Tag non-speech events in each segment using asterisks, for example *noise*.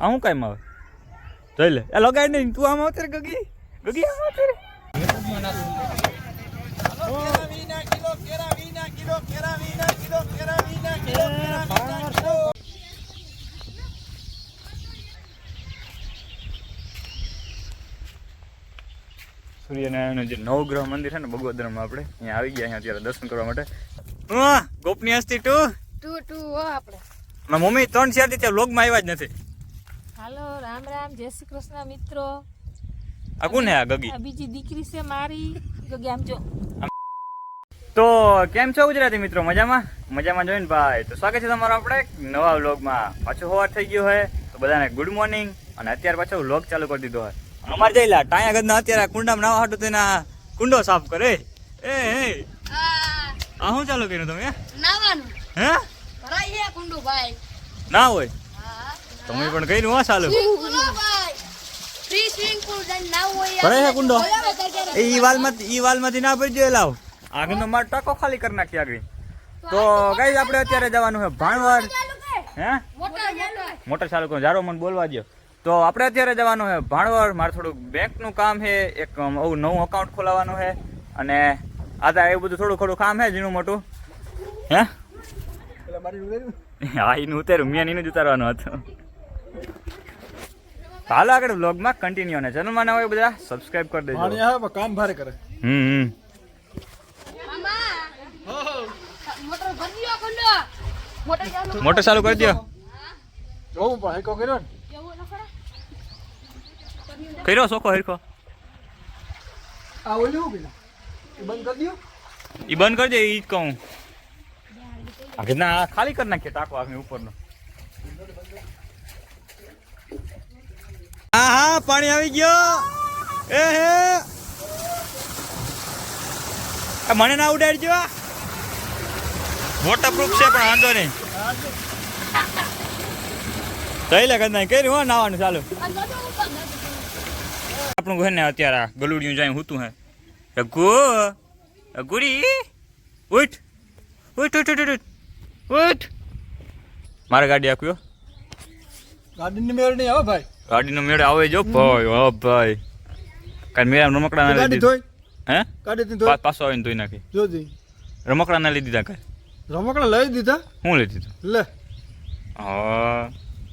આ હું કાયમ આવે જોઈ લે. એ લગાડ નહીં તું આમ આવતે રે ગગી? ગગી આમ આવતે રે સૂર્યનારાયણનું જે નવગ્રહ મંદિર છે ને બગોદરામાં આપણે અહીંયા આવી ગયા અહીંયા અત્યારે દર્શન કરવા માટે. ગોપની હસ્તી ટુ? ટુ ટુ આપણે. મમ્મી ત્રણ ચારથી વ્લોગમાં આવ્યા જ નથી. હાલો રામ રામ જય શ્રી કૃષ્ણ મિત્રો. આ કોને આ ગગી? બીજી દીકરી છે મારી. ગગી આમ જો. તો કેમ છો ગુજરાતી મિત્રો? મજામાં? મજામાં જોઈને ભાઈ. તો સ્વાગત છે તમારો આપણે એક નવા વ્લોગમાં. પાછો હોવાર થઈ ગયો હોય તો બધાને ગુડ મોર્નિંગ અને અત્યારે પાછો વ્લોગ ચાલુ કરી દીધો હોય અમારે જઈલા ટાયા ગદના અત્યારે કુંડામાં નાવા હાટો તેના કુંડો સાફ કરે. એ એ. આ શું ચાલુ કર્યું તમે? નાવાનું. હે? ભરાઈ કુંડુ ભાઈ. ના હોય. તમે પણ કઈ નું ચાલુ ભરાય છે કુંડો? એ ઈ વાલમાંથી ઈ વાલમાંથી ના ભરી જોઈએ લાવ. આગળનો માર ટકો ખાલી કરી નાખી આગળ. તો કઈ આપણે અત્યારે જવાનું છે ભાણવડ. હે? મોટા મોટા મોટર ચાલુ કરો. જારો મને બોલવા દો તો આપણે અત્યારે જવાનું છે ભાણવડ. મારે થોડુંક બેંકનું કામ છે. એક આવું નવું અકાઉન્ટ ખોલાવવાનું છે. અને આ તો એવું બધું થોડું થોડું કામ છે ઝીણું મોટું. હે? હા એનું ઉતાર્યું. મેં એનું જ ઉતારવાનું હતું. હાલો આગળ વ્લોગમાં કન્ટિન્યુ અને ચેનલમાં ના હોય બધા સબસ્ક્રાઇબ કરી દેજો. પાણી આવે કામ ભારે કરે. હમ મોટર ચાલુ કરી દો જોવું પણ હેકો કર્યો ને. કર્યો સોખો હરખો. આ ઓલી પેલા એ બંધ કરી દો એ બંધ જ કહું. ના ખાલી કરી નાખીએ ટાંકો આગળ ઉપરનો. હા હા પાણી આવી ગયો. એ હે. આ મને ના ઉડાડજો મોટા પ્રૂફ છે પણ વાંધો નહીં. તઈ લે કદાચ કર્યું હો નાવાનું ચાલુ. આપણું ઘર ને અત્યારે આ ગલુડિયું જાય હુતું હે. રઘુ રઘુડી ઉઠ. ઉઠ ઉઠ ઉઠ ઉઠ ઉઠ. મારે ગાડી આપ્યો ગાડીની મેળ નહીં આવે ભાઈ. ગાડીનો મેળ આવે જો? ભાઈ હા ભાઈ. કાલ મેળા રમકડા ના લીધી. હે? ગાડી પાછો આવીને ધોઈ નાખી. જોજી. રમકડા ના લીધી કાલ રમકડા લઈ દીધા? હું લઈ દીધું? લે. હા.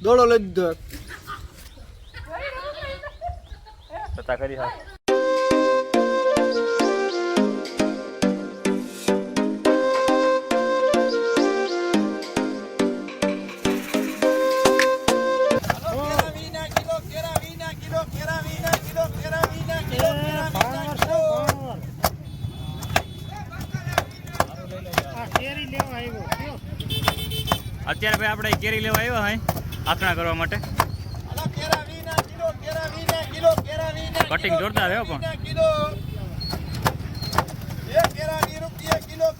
દોડો લઈ દીધો. કરી હા. કેરી લેવા આવ્યા હોય આથણા કરવા માટે. કટિંગ જોરદાર હે પણ.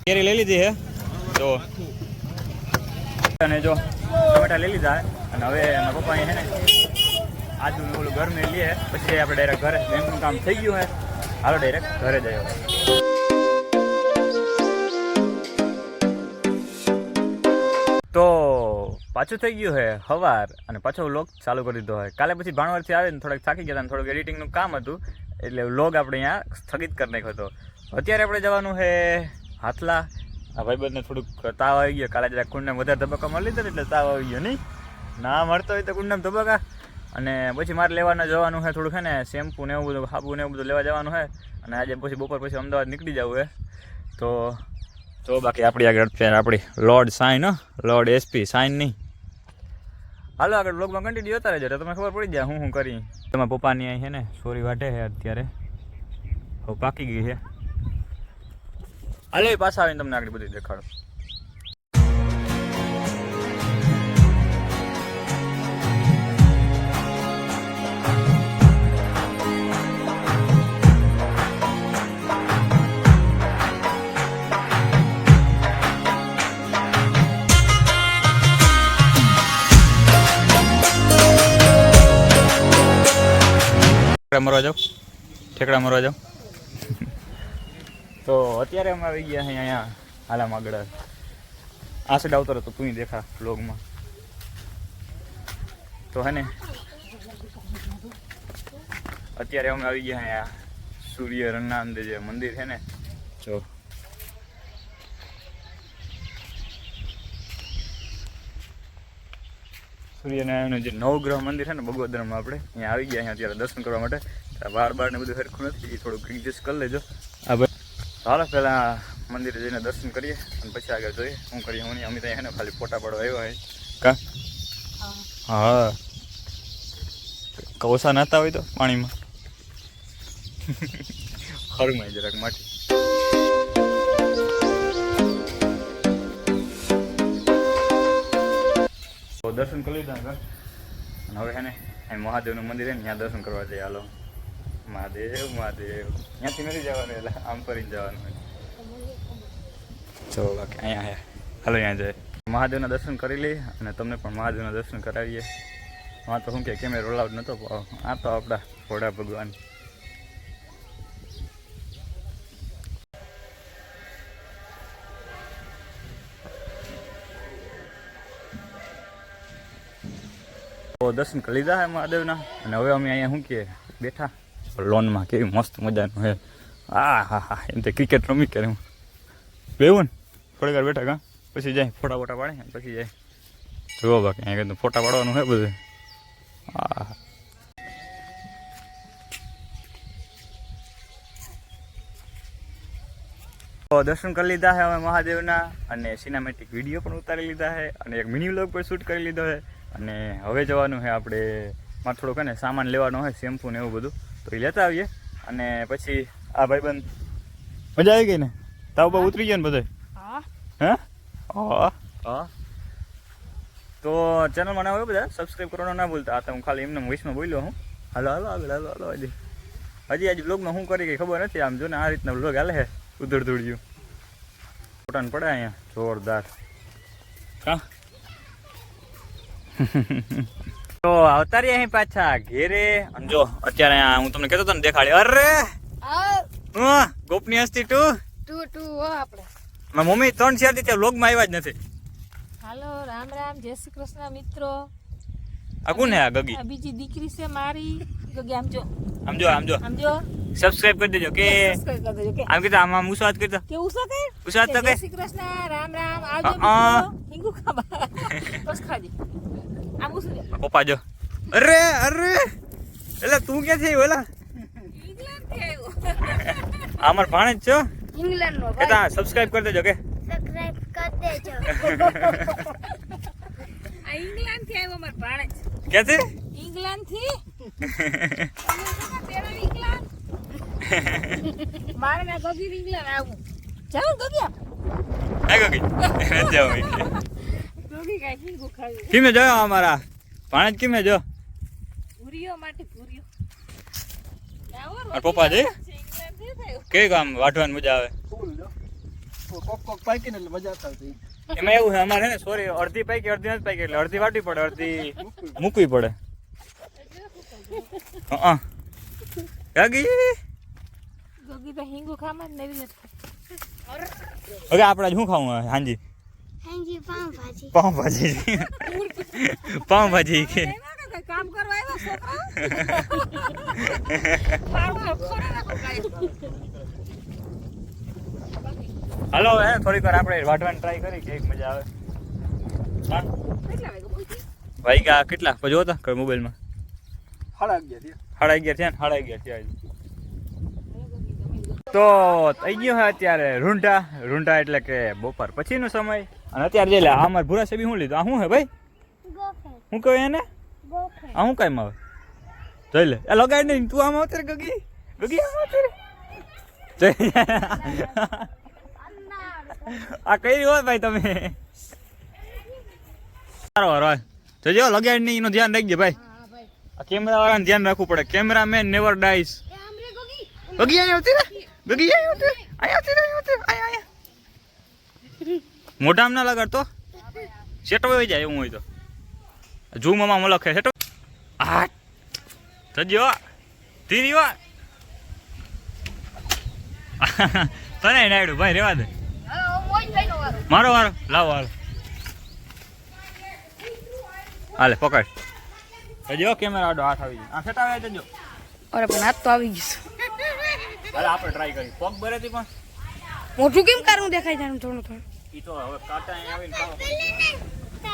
કેરી લઈ લીધી હે? જો. અને જો ટમેટા લઈ લીધા અને હવે એના પપ્પા હે ને આજુ ઓલું ઘર મેં લઈએ પછી આપણે ડાયરેક્ટ ઘરે બેંકનું કામ થઈ ગયું હે. હાલો ડાયરેક્ટ ઘરે જઈએ તો પાછું થઈ ગયું હે હવાર અને પાછો વ્લોગ ચાલુ કરી દીધો હોય કાલે પછી ભાણવારથી આવે ને થોડાક થાકી ગયા થોડુંક એડિટિંગનું કામ હતું, એટલે વ્લોગ આપણે અહીંયા સ્થગિત કરી નાખ્યો હતો. અત્યારે આપણે જવાનું છે હાથલા. આ ભાઈબંધને થોડુંક તાવ આવી ગયો. કાલે જરા કુંડને વધારે ધબકા મળી લીધો એટલે તાવ આવી ગયો નહીં. ના મળતો હોય તો કુંડમ ધબકા અને પછી મારે લેવાના જવાનું છે થોડુંક છે ને, શેમ્પુ ને એવું બધું સાબુ ને એવું બધું લેવા જવાનું છે. અને આજે પછી બપોર પછી અમદાવાદ નીકળી જવું છે. તો તો બાકી આપણી આગળ અત્યારે આપણી લોર્ડ સાઈન હો. લોર્ડ એસપી સાઈન નહીં હાલો, આગળ બ્લોગમાં કન્ટિન્યુ જતા રહેજો. તો તમને ખબર પડી જાય હું શું કરી. તમારા પપ્પાની અહીં છે ને, સોરી વાટે છે અત્યારે. હવે પાકી ગઈ છે. હાલે પાછા આવીને તમને આગળ બધું દેખાડો. ઠેકડા મરવા જાવ ઠેકડા મરવા જાવ તો અત્યારે અમે આવી ગયા અહીં અહીંયા હાલામ આગળ. આ સાઈડ આવતો રહો તો તું દેખા બ્લોગમાં તો હે ને? અત્યારે અમે આવી ગયા અહીંયા સૂર્ય રંગનાંદ જે મંદિર છે ને? જો. સૂર્યનારાયણનું જે નવગ્રહ મંદિર છે ને બગોદરામાં આપણે અહીંયા આવી ગયા અહીંયા અત્યારે દર્શન કરવા માટે. બાર બાર ને બધું સરખું નથી એ થોડુંક એડજસ્ટ કરી લેજો. આ ભાઈ ચાલો પહેલાં મંદિરે જઈને દર્શન કરીએ અને પછી આગળ જોઈએ શું કરીએ. હું નહીં અમે ત્યાં ને ખાલી ફોટા પાડવા આવ્યા હોય. કા? હા. કવસા નાતા હોય તો પાણીમાં? *laughs* ખરું જરાક માટી. તો દર્શન કરી લીધા આગળ. અને હવે છે ને, અહીં મહાદેવનું મંદિર છે ને, ત્યાં દર્શન કરવા જઈએ. હાલો. મહાદેવ મહાદેવ. ત્યાંથી નથી જવાનું, એટલે આમ ફરીને જવાનું ચલો, બાકી અહીંયા આયા હાલો, અહીંયા જાય મહાદેવના દર્શન કરી લઈએ અને તમને પણ મહાદેવના દર્શન કરાવીએ. હા તો શું કે, કેમેરો રોલાઉટ નહોતો પણ આ તો આપણા ઘોડા ભગવાન. તો દર્શન કરી લીધા હે મહાદેવના. અને હવે અમે અહીંયા શું કે બેઠા. લોનમાં કેવી મસ્ત મજાનું હે. આ, હા હા, એમ તો ક્રિકેટ રમી કરે હું બેવું ને. થોડી વાર બેઠા કા? પછી જાય. ફોટા ફોટા પાડે પછી જાય. જુઓ બાકી, અહીંયા ફોટા પાડવાનું હે બધું. હા. તો દર્શન કરી લીધા છે અમે મહાદેવના. અને સિનેમેટિક વીડિયો પણ ઉતારી લીધા છે અને એક મિની વ્લોગ પણ શૂટ કરી લીધો છે અને હવે જવાનું છે આપણે મારે થોડુંક ને સામાન લેવાનો હોય શેમ્પૂ ને એવું બધું. તો એ લેતા આવીએ. અને પછી આ ભાઈબંધ મજા આવી ગઈ ને? તાવ બહુ ઉતરી ગયો ને બધે હા. હે? હા. હા તો ચેનલ મને આવ્યો બધા સબસ્ક્રાઈબ કરવાનું ના ભૂલતા. આ તો હું ખાલી એમને વોઇસમાં બોલ્યો હું. હાલો હાલો આગળ હાલો હાલો હજી હજી આજે બ્લોગમાં શું કરી ગઈ ખબર નથી. આમ જો ને આ રીતના બ્લોગ હાલે છે. ઉધડ ધૂળ્યું ફોટાને પડે અહીંયા. જોરદાર. હા. *laughs* તો આવતા રહ્યા અહીં પાછા ઘેરે. જો અત્યારે હું તમને કહેતો હતો ને દેખાડી. અરે! ગોપની હસ્તી તું? ટુ ટુ આપણે. મારી મમ્મી ત્રણ ચારથી વ્લોગમાં આવ્યા જ નથી. હાલો રામ રામ જય શ્રી કૃષ્ણ મિત્રો. આ કોને આ ગગી? આ બીજી દીકરી છે મારી. ગગી આમ જો. આમ જો આમ જો. આમ જો. સબસ્ક્રાઇબ કરી દેજો કે કે. આમ કીધું આમ આમ મુસાદ કરી દો કેવું છે કે? ઉસાદ તો કે શ્રી કૃષ્ણ રામ રામ આવજો હિંગુ ખાવા. બસ ખાજી. ઉસું પપ્પા જો અરે અરે એટલે તું ક્યાં છે ઓલા ઇંગ્લેન્ડથી આવ્યો આ માર ભાણે જ છો ઇંગ્લેન્ડ નો કે તા સબસ્ક્રાઇબ કરી દેજો કે સબસ્ક્રાઇબ કરી દેજો આ ઇંગ્લેન્ડથી આવ્યો માર ભાણેજ ક્યાંથી ઇંગ્લેન્ડથી મારે ના ગગી ઇંગ્લેન્ડ આવું જાઉં ગગી આ ગગી જાઉં કિમે જોયો અમારા? ભાણે જ કિમે જો? ભૂરીઓ માટે ભૂરીઓ. આવો મારા પપ્પા જઈ ઇંગ્લેન્ડથી થયું. કેવી કામ વાટવાની મજા આવે? ફૂલ જો કોક કોક પાકી ને એટલે મજા આવતી. એમાં એવું છે અમારે હે ને સોરી અડધી પાકી અડધી નથી પાકી એટલે અડધી વાટવી પડે અડધી મૂકવી પડે. હા ગગી ગગી તો હિંગુ ખામાં જ નવી નથી. હવે આપણે શું ખાવું હવે હાંજી? હાજી પાવ ભાજી પાઉંભાજી પાઉંભાજી કે. કામ કરવા આવ્યા છોકરા. હાલો હે થોડીક વાર આપણે વાટવાની ટ્રાય કરી કેવી મજા આવે. ભાઈ કા કેટલા? પછી જોતા કઈ મોબાઈલમાં? સાડા અગિયાર થયા. સાડા અગિયાર થયા ને? સાડા અગિયાર થયા તો થઈ ગયો હે અત્યારે રૂંઢા. રૂંઢા એટલે કે બપોર પછીનો સમય. અને અત્યારે જે લે આ મારે ભૂરા સેબી શું લીધું? આ શું હે ભાઈ? શું કહ્યું એને? આ શું કાંઈ આવે જોઈ લે. એ લગાડ નહીં તું આમ આવતર ગગી? ગગી આમ આવતર આ કઈ હોય ભાઈ તમે? સારો જોજો લગાડ નહીં એનું ધ્યાન રાખજે ભાઈ. આ કેમેરા વાળાને ધ્યાન રાખવું પડે. Cameraman never dies Gogi. અહીંયા આવતી રે? ગગી અહીંયા આવતી અહીંયા આવતી અહીંયા અહીંયા અહીંયા. મોઢામાં ના લગાડતો સેટો હોય જાય એવું હોય તો. ઝૂમમાં લખે સેટો. આ. સજ્જો ધીરી વા *laughs* તને નાયડું ભાઈ રેવા દે. મારો વારો લાવો હાલો હાલે પકડ. જો કેમેરા આડો હાથ આવી ગયો. આ સેટ આવે જજો અરે પણ હાથ તો આવી ગયું હાલ આપણે ટ્રાય કરી. પગ ભરેથી પણ. મોટું કેમ કારું દેખાય આમ થોડું થોડું? ઈ તો હવે કાંટા અહીં આવીને ખાવા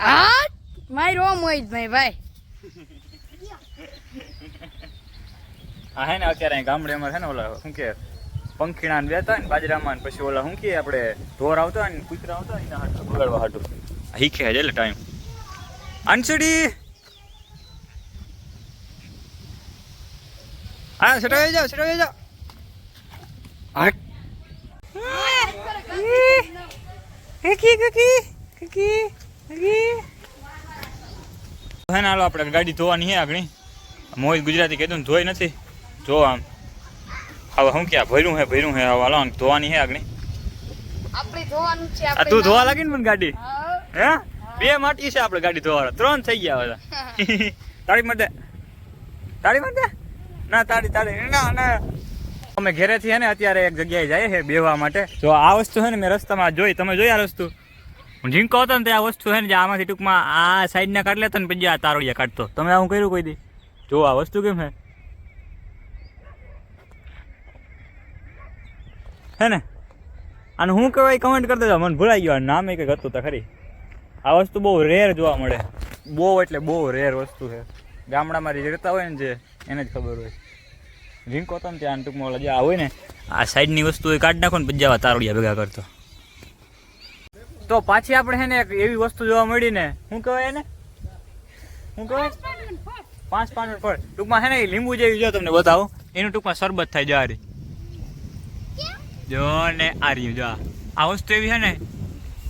આ મારી રો જ ભાઈ આ હે ને અત્યારે ગામડે અમારે હે ને ઓલા શું કે પંખીણા ને બેતા ને બાજરામાં ને પછી ઓલા શું કે આપણે ઢોર આવતા ને કૂતરા આવતા ને બગાડવા હાટું. છે એટલે ટાઈમ અંશડી હા સેટાઈ જાઓ સેટાઈ જાઓ હે હાલો આપણે ગાડી ધોવાની છે આગળ. મોહિત ગુજરાતી કહેતું ને ધોઈ નથી. જો આમ હવે શું ક્યાં ભર્યું હે ભર્યું હે હવે હાલો ધોવાની હે આગળ. છે આ તું ધોવા લાગી ને મને ગાડી? હે? બે માટી છે આપણે ગાડી ધોવાળા ત્રણ થઈ ગયા બધા *laughs* તારી માટે તારી માટે ના તારી તાળી. ના ના અમે ઘેરેથી હે ને અત્યારે એક જગ્યાએ જઈએ છે બેવા માટે. જો આ વસ્તુ છે ને મેં રસ્તામાં જોઈ. તમે જોઈ આ વસ્તુ હું ઝીંકો હતો ને તે આ વસ્તુ છે ને જે આમાંથી ટૂંકમાં આ સાઈડના કાઢ લેતો ને પછી આ તારોડિયા કાઢતો. તમે આવું કર્યું કોઈ દી? જો આ વસ્તુ કેમ હે હે ને? અને હું કહેવાય કમેન્ટ કરી દેજો. મને ભૂલાઈ ગયો. નામ કંઈક હતું તો ખરી. આ વસ્તુ બહુ રેર જોવા મળે. બહુ એટલે બહુ રેર વસ્તુ છે. ગામડામાં રહેતા હોય ને જે, એને જ ખબર હોય. રિંકો ને ત્યાં ટૂંકમાં ઓલા જે હોય ને, આ સાઈડની વસ્તુ એ કાઢી નાખો ને પછી આવા તારોડિયા ભેગા કરતો. તો પાછી આપણે છે ને એક એવી વસ્તુ જોવા મળી ને, શું કહેવાય એને? શું કહેવાય? પાંચ પાંચ ફળ. ટૂંકમાં છે ને લીંબુ જેવી જો તમને બતાવો. એનું ટૂંકમાં શરબત થાય જારી જો ને આ રહ્યું જો. આ. વસ્તુ એવી છે ને,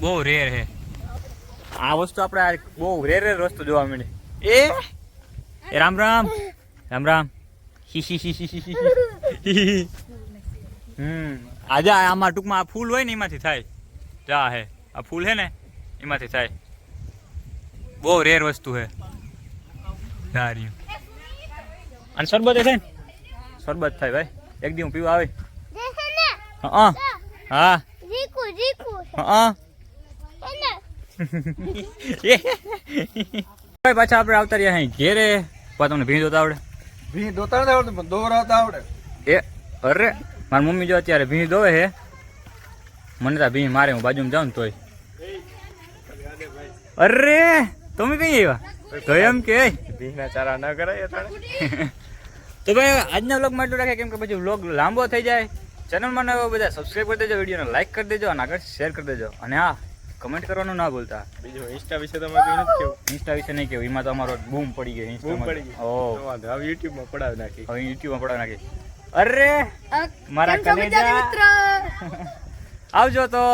બહુ રેર છે. આ વસ્તુ આપણે બહુ રેર રેર વસ્તુ જોવા મળે. એ? રામ રામ. રામ રામ. હમ. આજે આમાં ટૂંકમાં આ ફૂલ હોય ને એમાંથી થાય. જા હે. આ ફૂલ હે ને એમાંથી થાય. બહુ રેર વસ્તુ હે. ધાર્યું અને શરબત થાય ને શરબત થાય ભાઈ. એક દી હું પીવા આવે. હા. હા. હા હા. ભાઈ પાછા આપણે આવતા રહ્યા અહીં ઘેરે. પા તમને ભીંજ જોતા આવડે? ભી દોતા નથી આવડતું પણ દોરાતા આવડે. એ અરે મારી મમ્મી જો અત્યારે ભીંજ દોવે હે મને તો ભીંજ મારે હું બાજુમાં જાઉં ને તોય. અરે તમે કઈ આવ્યા? તો એમ કે ભીના ચારા ના કરાય તો ભાઈ આજના વ્લોગ માટે રાખે કેમ કે પછી વ્લોગ લાંબો થઈ જાય. ચેનલમાં નવા બધા સબસ્ક્રાઈબ કરી દેજો વિડીયોને લાઈક કરી દેજો અને આગળ શેર કરી દેજો. અને હા કમેન્ટ કરવાનું ના ભૂલતા. બીજું ઇન્સ્ટા વિશે તમે કઈ નથી કેવું. ઇન્સ્ટા વિશે નહીં કેવું. એમાં તો અમારો બૂમ પડી ગયો બૂમ ઇન્સ્ટામાં પડી ગયો. ઓ તો વાંધો. હવે યુટ્યુબમાં પડાવી નાખી હવે યુટ્યુબમાં પડાવી નાખી અરે! મારા કલેજા? *laughs* આવજો તો.